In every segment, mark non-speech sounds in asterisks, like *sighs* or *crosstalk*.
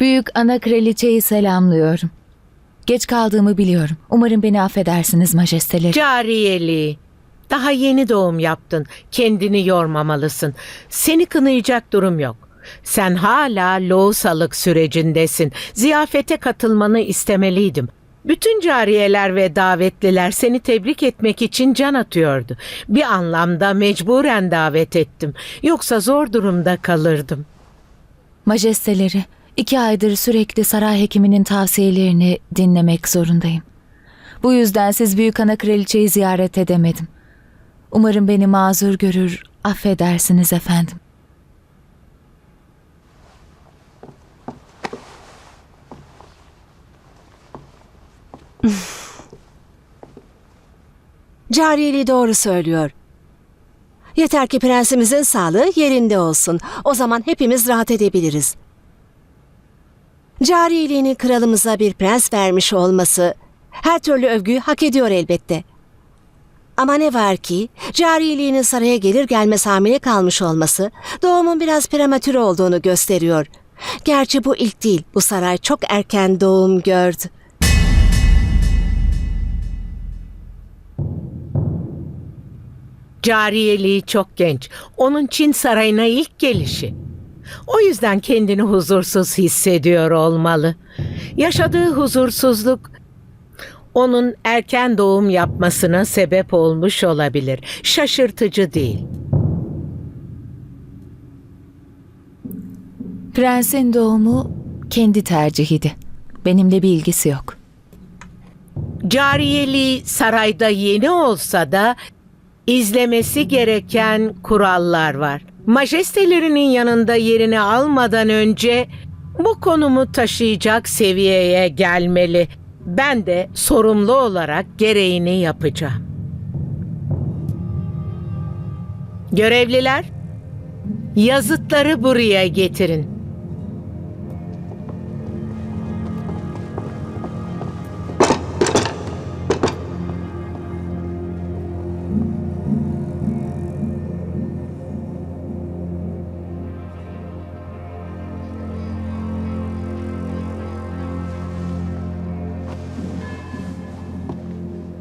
Büyük ana kraliçeyi selamlıyorum. Geç kaldığımı biliyorum. Umarım beni affedersiniz majesteleri. Cariyeli. Daha yeni doğum yaptın. Kendini yormamalısın. Seni kınayacak durum yok. Sen hala loğusalık sürecindesin. Ziyafete katılmanı istemeliydim. Bütün cariyeler ve davetliler seni tebrik etmek için can atıyordu. Bir anlamda mecburen davet ettim. Yoksa zor durumda kalırdım. Majesteleri, iki aydır sürekli saray hekiminin tavsiyelerini dinlemek zorundayım. Bu yüzden siz büyük ana kraliçeyi ziyaret edemedim. Umarım beni mazur görür, affedersiniz efendim. *laughs* Cariyeli doğru söylüyor. Yeter ki prensimizin sağlığı yerinde olsun. O zaman hepimiz rahat edebiliriz. Cariyeliğini kralımıza bir prens vermiş olması her türlü övgüyü hak ediyor elbette. Ama ne var ki cariyeliğinin saraya gelir gelmez hamile kalmış olması doğumun biraz prematür olduğunu gösteriyor. Gerçi bu ilk değil, bu saray çok erken doğum gördü. Cariyeliği çok genç. Onun Çin sarayına ilk gelişi. O yüzden kendini huzursuz hissediyor olmalı. Yaşadığı huzursuzluk onun erken doğum yapmasına sebep olmuş olabilir. Şaşırtıcı değil. Prensin doğumu kendi tercihiydi. Benimle bir ilgisi yok. Cariyeliği sarayda yeni olsa da izlemesi gereken kurallar var. Majestelerinin yanında yerini almadan önce bu konumu taşıyacak seviyeye gelmeli. Ben de sorumlu olarak gereğini yapacağım. Görevliler, yazıtları buraya getirin.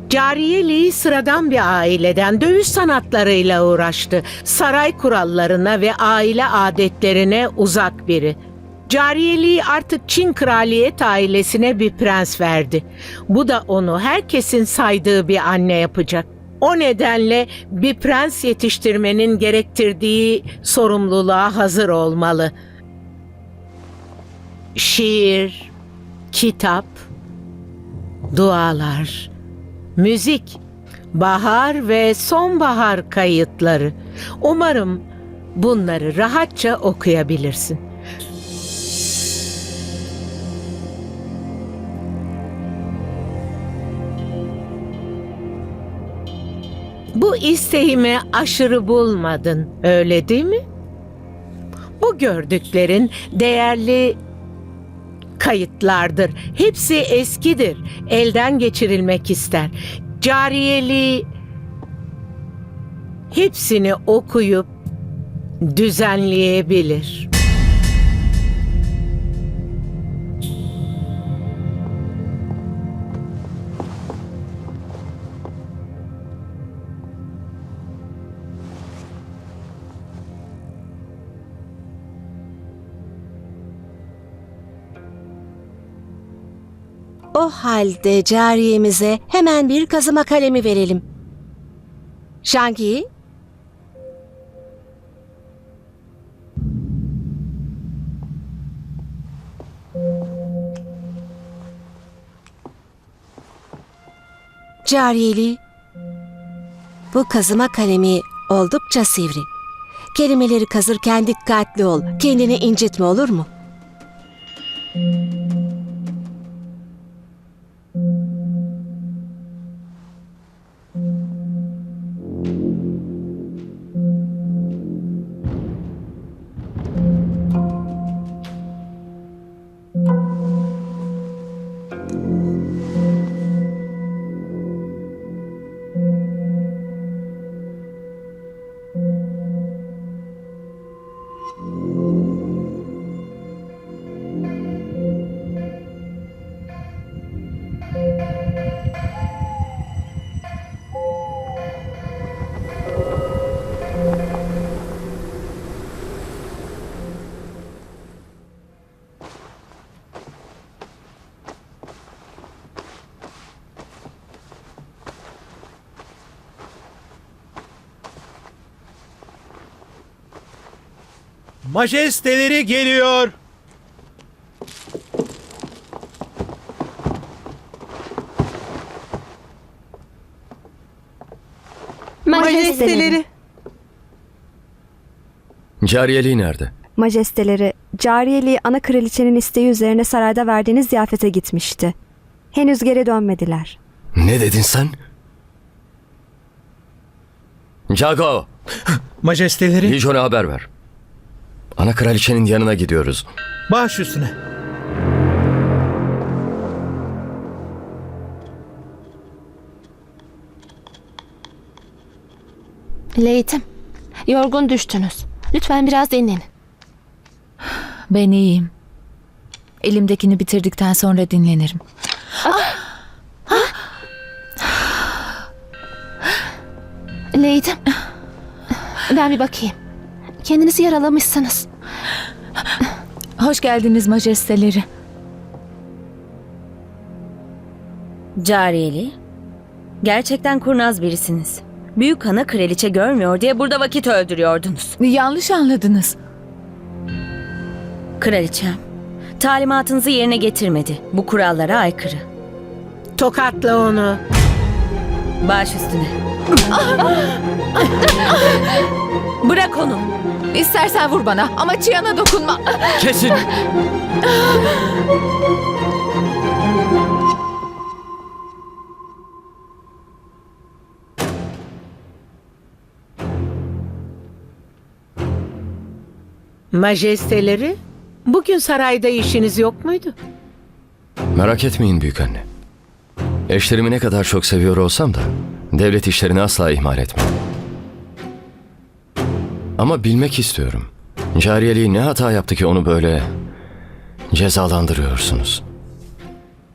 Cariyeli sıradan bir aileden dövüş sanatlarıyla uğraştı. Saray kurallarına ve aile adetlerine uzak biri. Cariyeliği artık Çin kraliyet ailesine bir prens verdi. Bu da onu herkesin saydığı bir anne yapacak. O nedenle bir prens yetiştirmenin gerektirdiği sorumluluğa hazır olmalı. Şiir, kitap, dualar, müzik, bahar ve sonbahar kayıtları. Umarım bunları rahatça okuyabilirsin. Bu isteğimi aşırı bulmadın, öyle değil mi? Bu gördüklerin değerli kayıtlardır. Hepsi eskidir. Elden geçirilmek ister. Cariyeli hepsini okuyup düzenleyebilir. O halde cariyemize hemen bir kazıma kalemi verelim. Şangi, Cariyeli, bu kazıma kalemi oldukça sivri. Kelimeleri kazırken dikkatli ol, kendini incitme olur mu? Majesteleri geliyor. Majesteleri. Cariyeliği nerede? Majesteleri, cariyeliği ana kraliçenin isteği üzerine sarayda verdiğiniz ziyafete gitmişti. Henüz geri dönmediler. Ne dedin sen? Jago, Majesteleri Dijon'a haber ver. Ana kraliçenin yanına gidiyoruz. baş üstüne. Leydim, yorgun düştünüz. Lütfen biraz dinlenin. Ben iyiyim. Elimdekini bitirdikten sonra dinlenirim. Leydim, ben bir bakayım. Kendinizi yaralamışsınız. Hoş geldiniz majesteleri. Cariyeli. Gerçekten kurnaz birisiniz. Büyük ana kraliçe görmüyor diye burada vakit öldürüyordunuz. Yanlış anladınız. Kraliçem, talimatınızı yerine getirmedi. Bu kurallara aykırı. Tokatla onu. Baş üstüne. Bırak onu. İstersen vur bana ama Çiyan'a dokunma. Kesin! Majesteleri, bugün sarayda işiniz yok muydu? Merak etmeyin büyük anne. Eşlerimi ne kadar çok seviyor olsam da devlet işlerini asla ihmal etmem. Ama bilmek istiyorum. Cariyeliği ne hata yaptı ki onu böyle cezalandırıyorsunuz?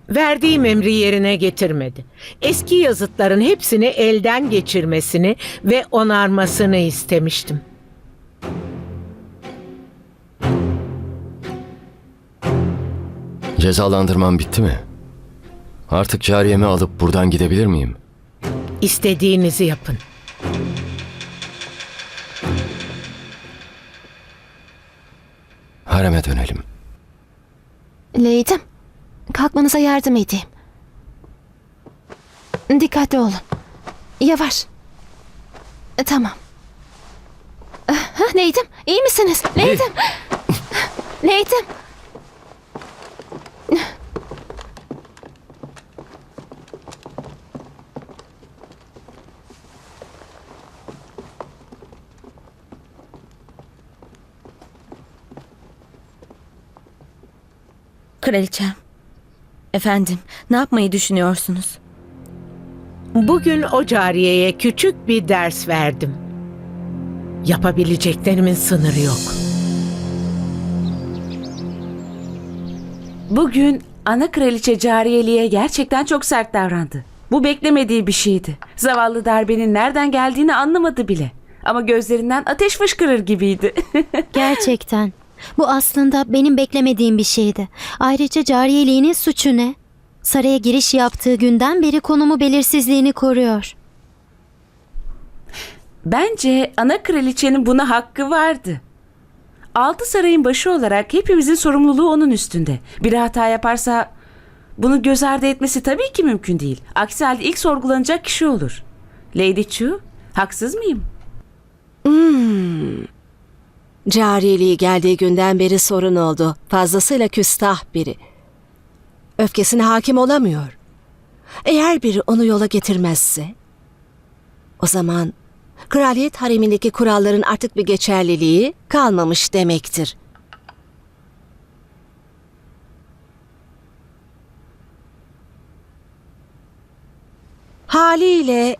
Verdiğim emri yerine getirmedi. Eski yazıtların hepsini elden geçirmesini ve onarmasını istemiştim. Cezalandırmam bitti mi? Artık cariyemi alıp buradan gidebilir miyim? İstediğinizi yapın. Hareme dönelim. Leydim, kalkmanıza yardım edeyim. Dikkatli olun. Yavaş. Tamam. Leydim, iyi misiniz? Leydim. Leydim. Kraliçem. Efendim, ne yapmayı düşünüyorsunuz? Bugün o cariyeye küçük bir ders verdim. Yapabileceklerimin sınırı yok. Bugün ana kraliçe cariyeliğe gerçekten çok sert davrandı. Bu beklemediği bir şeydi. Zavallı darbenin nereden geldiğini anlamadı bile. Ama gözlerinden ateş fışkırır gibiydi. *laughs* Gerçekten. Bu aslında benim beklemediğim bir şeydi. Ayrıca cariyeliğinin suçu ne? Saraya giriş yaptığı günden beri konumu belirsizliğini koruyor. Bence ana kraliçenin buna hakkı vardı. Altı sarayın başı olarak hepimizin sorumluluğu onun üstünde. Biri hata yaparsa bunu göz ardı etmesi tabii ki mümkün değil. Aksi halde ilk sorgulanacak kişi olur. Lady Chu, haksız mıyım? Cariyeliği geldiği günden beri sorun oldu. Fazlasıyla küstah biri. Öfkesine hakim olamıyor. Eğer biri onu yola getirmezse... O zaman kraliyet haremindeki kuralların artık bir geçerliliği kalmamış demektir. Haliyle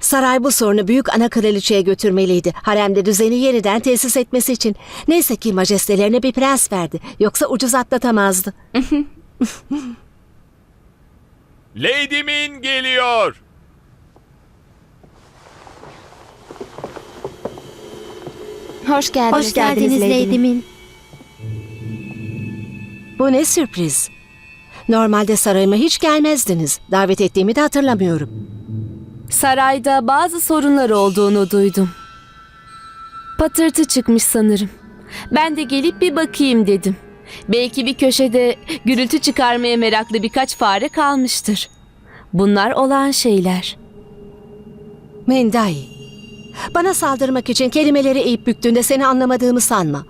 Saray bu sorunu büyük ana kraliçeye götürmeliydi. Haremde düzeni yeniden tesis etmesi için. Neyse ki majestelerine bir prens verdi. Yoksa ucuz atlatamazdı. *laughs* Lady Min geliyor. Hoş geldiniz. Hoş geldiniz Lady Lady Min. Bu ne sürpriz. Normalde sarayıma hiç gelmezdiniz. Davet ettiğimi de hatırlamıyorum. Sarayda bazı sorunlar olduğunu duydum. Patırtı çıkmış sanırım. Ben de gelip bir bakayım dedim. Belki bir köşede gürültü çıkarmaya meraklı birkaç fare kalmıştır. Bunlar olan şeyler. Mendai. Bana saldırmak için kelimeleri eğip büktüğünde seni anlamadığımı sanma.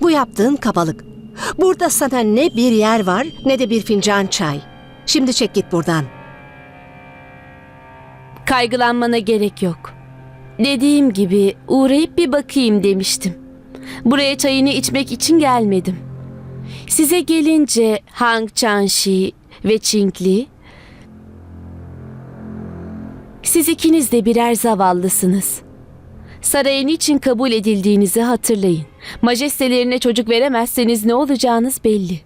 Bu yaptığın kabalık. Burada sana ne bir yer var ne de bir fincan çay. Şimdi çek git buradan. Kaygılanmana gerek yok. Dediğim gibi uğrayıp bir bakayım demiştim. Buraya çayını içmek için gelmedim. Size gelince Hang Chanshi ve Çinkli siz ikiniz de birer zavallısınız. Saraya niçin kabul edildiğinizi hatırlayın. Majestelerine çocuk veremezseniz ne olacağınız belli.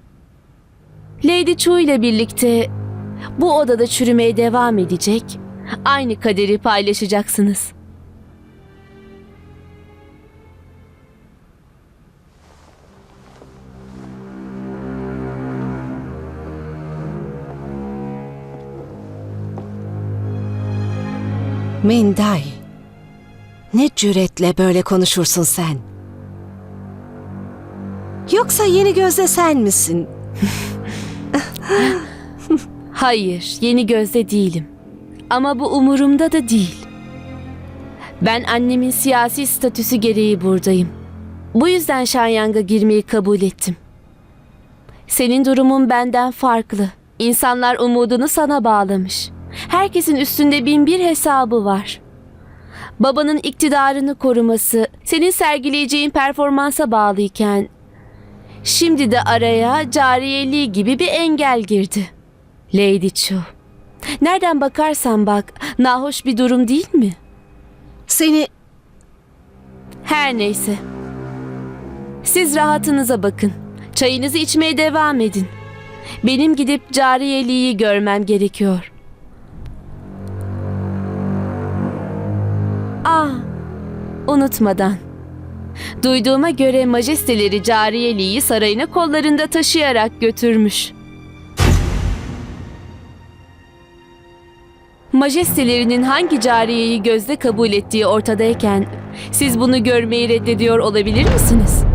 Lady Chu ile birlikte bu odada çürümeye devam edecek, aynı kaderi paylaşacaksınız. Mendai. Ne cüretle böyle konuşursun sen? Yoksa yeni gözde sen misin? Hayır, yeni gözde değilim. Ama bu umurumda da değil. Ben annemin siyasi statüsü gereği buradayım. Bu yüzden Şanyang'a girmeyi kabul ettim. Senin durumun benden farklı. İnsanlar umudunu sana bağlamış. Herkesin üstünde bin bir hesabı var. Babanın iktidarını koruması senin sergileyeceğin performansa bağlıyken şimdi de araya cariyeliği gibi bir engel girdi. Lady Chu. Nereden bakarsan bak, nahoş bir durum değil mi? Seni Her neyse. Siz rahatınıza bakın. Çayınızı içmeye devam edin. Benim gidip cariyeliği görmem gerekiyor. Ah, unutmadan. Duyduğuma göre majesteleri cariyeliği sarayına kollarında taşıyarak götürmüş. Majestelerinin hangi cariyeyi gözde kabul ettiği ortadayken siz bunu görmeyi reddediyor olabilir misiniz?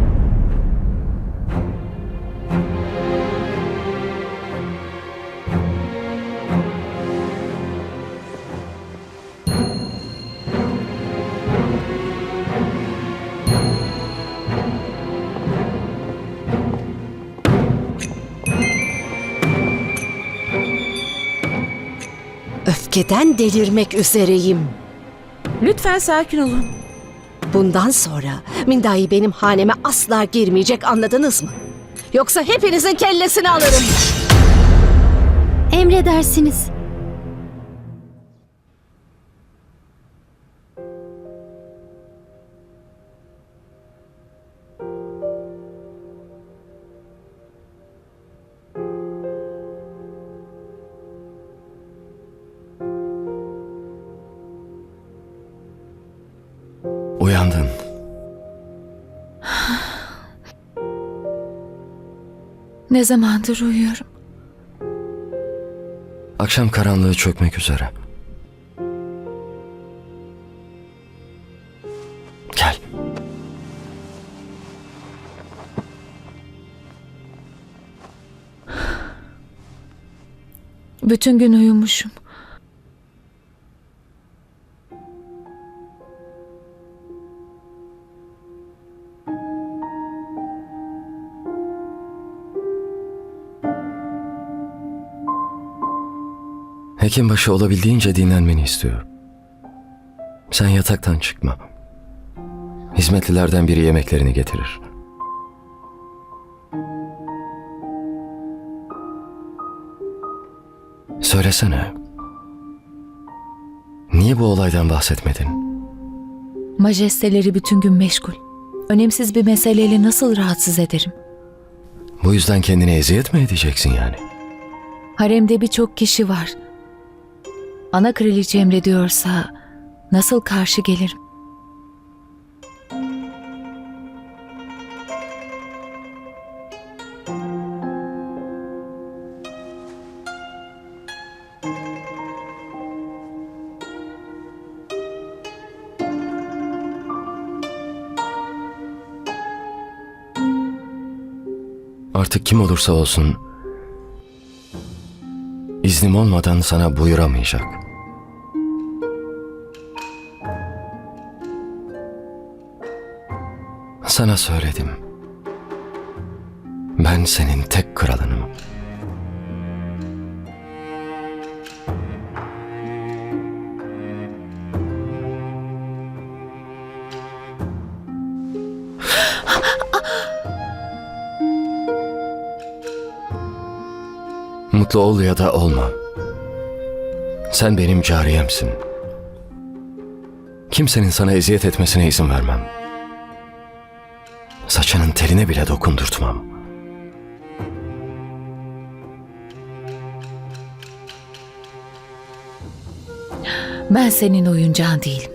Öfkeden delirmek üzereyim. Lütfen sakin olun. Bundan sonra Mindai benim haneme asla girmeyecek anladınız mı? Yoksa hepinizin kellesini alırım. Emredersiniz. Ne zamandır uyuyorum. Akşam karanlığı çökmek üzere. Gel. Bütün gün uyumuşum. Hekimbaşı olabildiğince dinlenmeni istiyorum. Sen yataktan çıkma. Hizmetlilerden biri yemeklerini getirir. Söylesene. Niye bu olaydan bahsetmedin? Majesteleri bütün gün meşgul. Önemsiz bir meseleyle nasıl rahatsız ederim? Bu yüzden kendine eziyet mi edeceksin yani? Haremde birçok kişi var. Ana kraliçe emrediyorsa nasıl karşı gelirim? artık kim olursa olsun iznim olmadan sana buyuramayacak. Sana söyledim. Ben senin tek kralınım. Mutlu ol ya da olma. Sen benim cariyemsin. Kimsenin sana eziyet etmesine izin vermem. Saçının teline bile dokundurtmam. Ben senin oyuncağın değilim.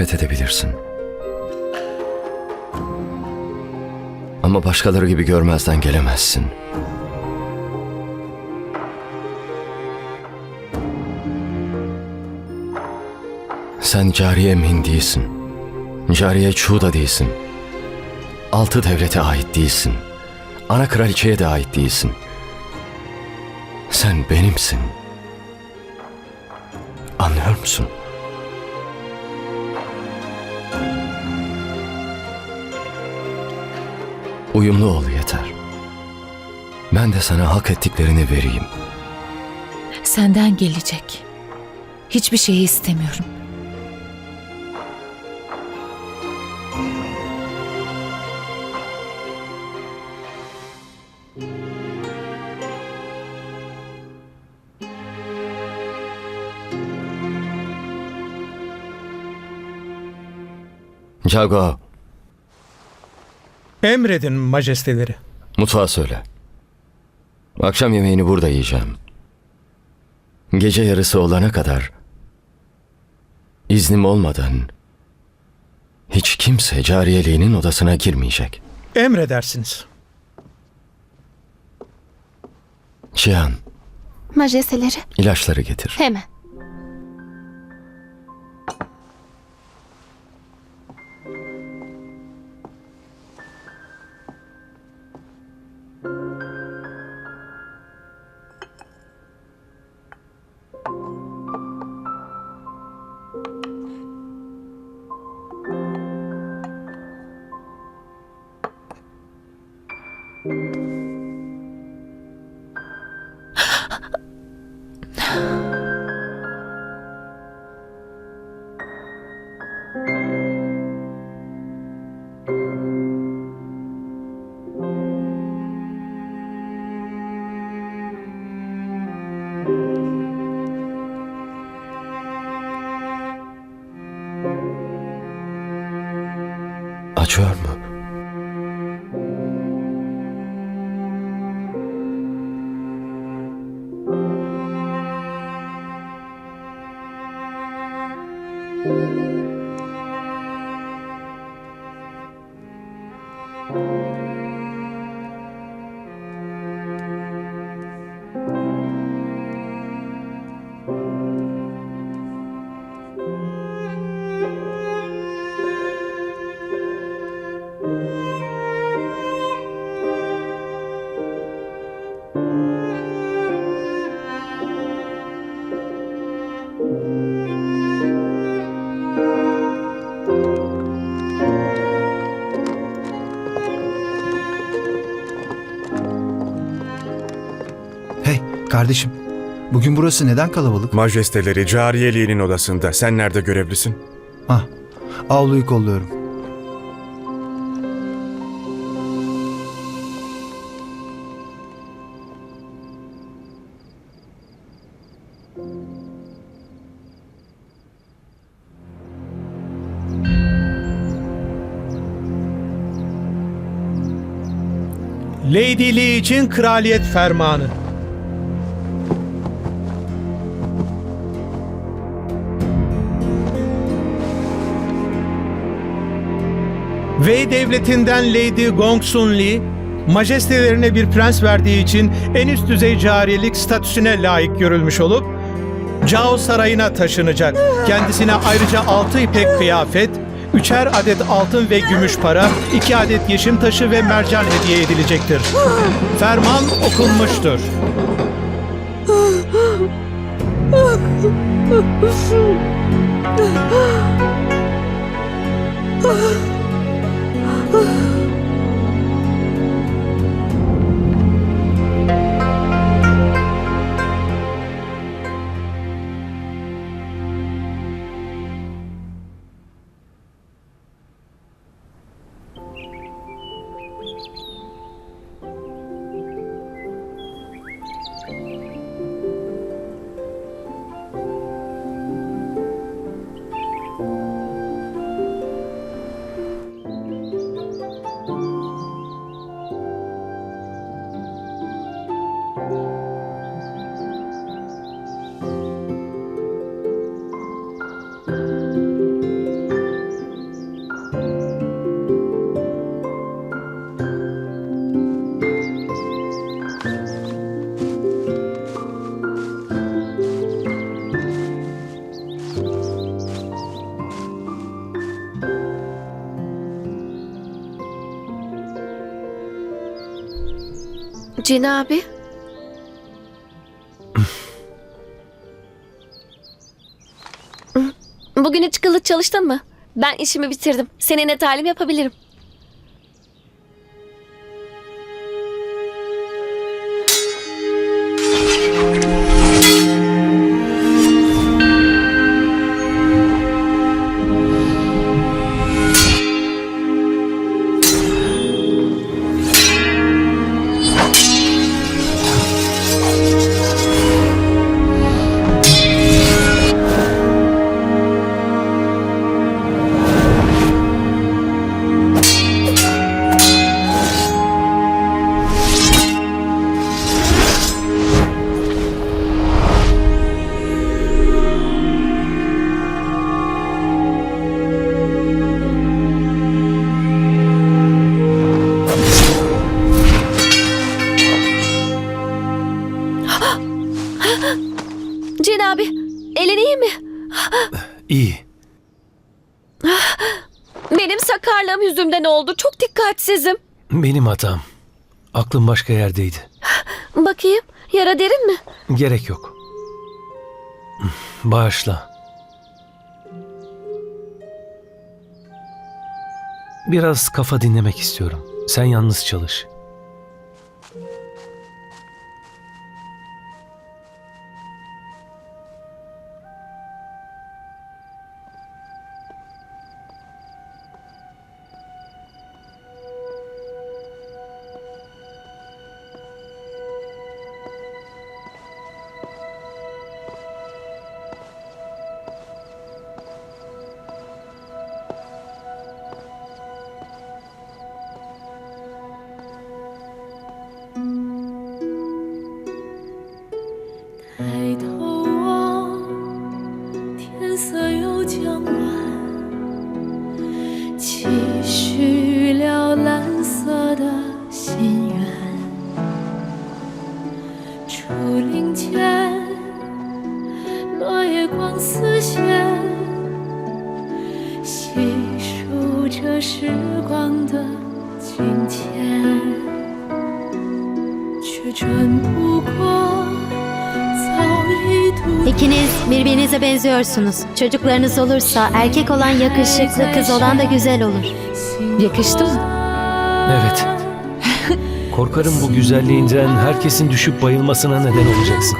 Nefret edebilirsin. Ama başkaları gibi görmezden gelemezsin. Sen Cariye Min değilsin. Cariye Chu da değilsin. Altı devlete ait değilsin. Ana kraliçeye de ait değilsin. Sen benimsin. Anlıyor musun? Uyumlu ol yeter. Ben de sana hak ettiklerini vereyim. Senden gelecek. Hiçbir şeyi istemiyorum. Jago, Emredin majesteleri. mutfağa söyle. Akşam yemeğini burada yiyeceğim. Gece yarısı olana kadar iznim olmadan hiç kimse cariyeliğinin odasına girmeyecek. Emredersiniz. Cihan, Majesteleri ilaçları getir. hemen. Acıyor mu? Bugün burası neden kalabalık? Majesteleri cariyeliğinin odasında. Sen nerede görevlisin? Hah, avluyu kolluyorum. Lady Lee için kraliyet fermanı. Wei devletinden Lady Gongsun Lee, majestelerine bir prens verdiği için en üst düzey cariyelik statüsüne layık görülmüş olup, Cao Sarayı'na taşınacak. Kendisine ayrıca altı ipek kıyafet, üçer adet altın ve gümüş para, iki adet yeşim taşı ve mercan hediye edilecektir. Ferman okunmuştur. *laughs* Ooh. *sighs* *sighs* Cin abi. Bugün hiç kılıç çalıştın mı? Ben işimi bitirdim. Seninle talim yapabilirim. Dikkatsizim. Benim hatam. Aklım başka yerdeydi. Bakayım, yara derin mi? Gerek yok. Bağışla. Biraz kafa dinlemek istiyorum. Sen yalnız çalış. Birbirinize benziyorsunuz. Çocuklarınız olursa erkek olan yakışıklı, kız olan da güzel olur. Yakıştı mı? Evet. Korkarım bu güzelliğinden herkesin düşüp bayılmasına neden olacaksın.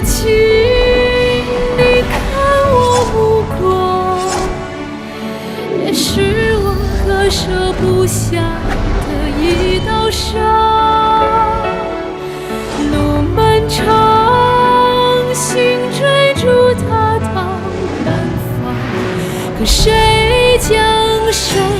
Thank. 割舍不下的一道伤路漫长心追逐他到远方可谁将手